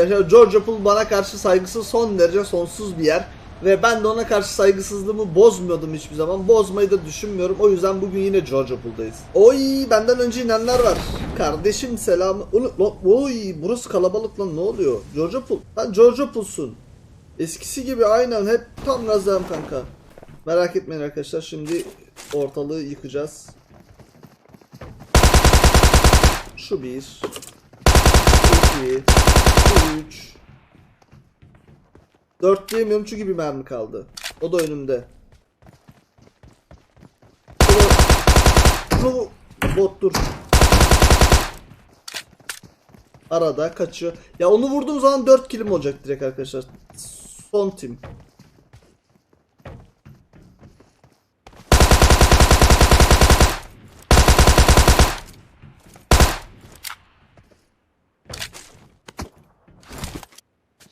arkadaşlar. George Pool bana karşı saygısı son derece sonsuz bir yer. Ve ben de ona karşı saygısızlığımı bozmuyordum hiçbir zaman. Bozmayı da düşünmüyorum. O yüzden bugün yine George Pool'dayız. Oy benden önce inenler var. Kardeşim selam. Oy burası kalabalık lan ne oluyor? George Pool. Lan George Pool'sun. Eskisi gibi aynen hep tam gazdan kanka. Merak etmeyin arkadaşlar şimdi ortalığı yıkacağız. Şu bir. iki. Şu üç. Dört diyemiyorum çünkü bir mermi kaldı. O da önümde. Bu bot dur. Arada kaçıyor. Ya onu vurduğum zaman 4 kilim olacak direkt arkadaşlar. Son tim.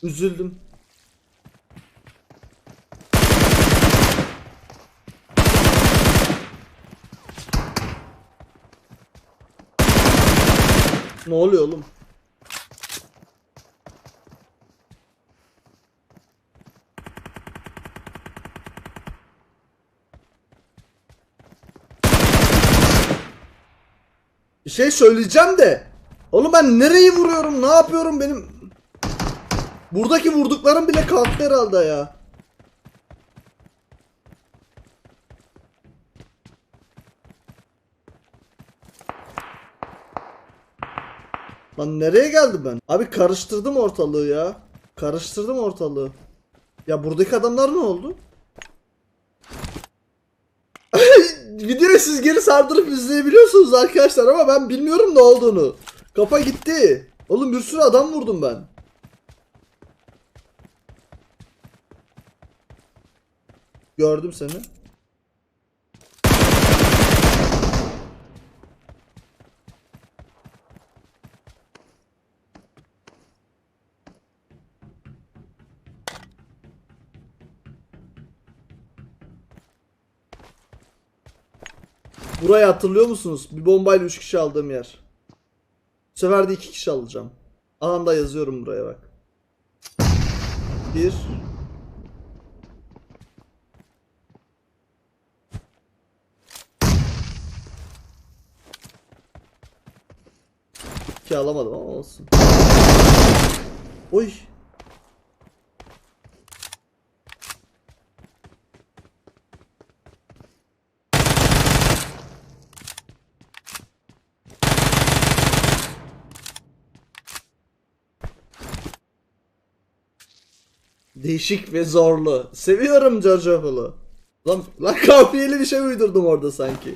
Üzüldüm. Ne oluyor oğlum? Bir şey söyleyeceğim de. Oğlum ben nereyi vuruyorum? Ne yapıyorum benim? Buradaki vurduklarım bile kalktı herhalde ya. Lan nereye geldim ben? Abi karıştırdım ortalığı ya. Karıştırdım ortalığı. Ya buradaki adamlar ne oldu? Videoyu geri sardırıp izleyebiliyorsunuz arkadaşlar ama ben bilmiyorum ne olduğunu. Kafa gitti. Oğlum bir sürü adam vurdum ben. Gördüm seni. Burayı hatırlıyor musunuz? Bir bombayla 3 kişi aldığım yer. Bu sefer de 2 kişi alacağım. Anda yazıyorum buraya bak. 1 2 alamadım ama olsun. Oy. Değişik ve zorlu. Seviyorum Orwell'ı. Lan, lan kafiyeli bir şey uydurdum orada sanki.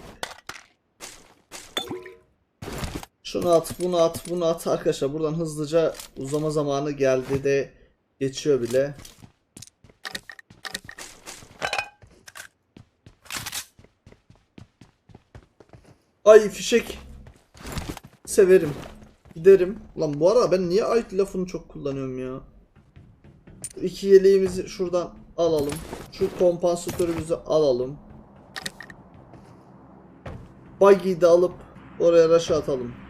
Şunu at, bunu at, bunu at arkadaşlar. Buradan hızlıca uzama zamanı geldi de geçiyor bile. Ay fişek. Severim. Giderim. Lan bu arada ben niye ait lafını çok kullanıyorum ya? İki yeleğimizi şuradan alalım. Şu kompansatörümüzü alalım. Buggy'yi de alıp oraya rush atalım.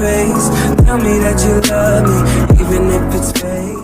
Face. Tell me that you love me, even if it's fake.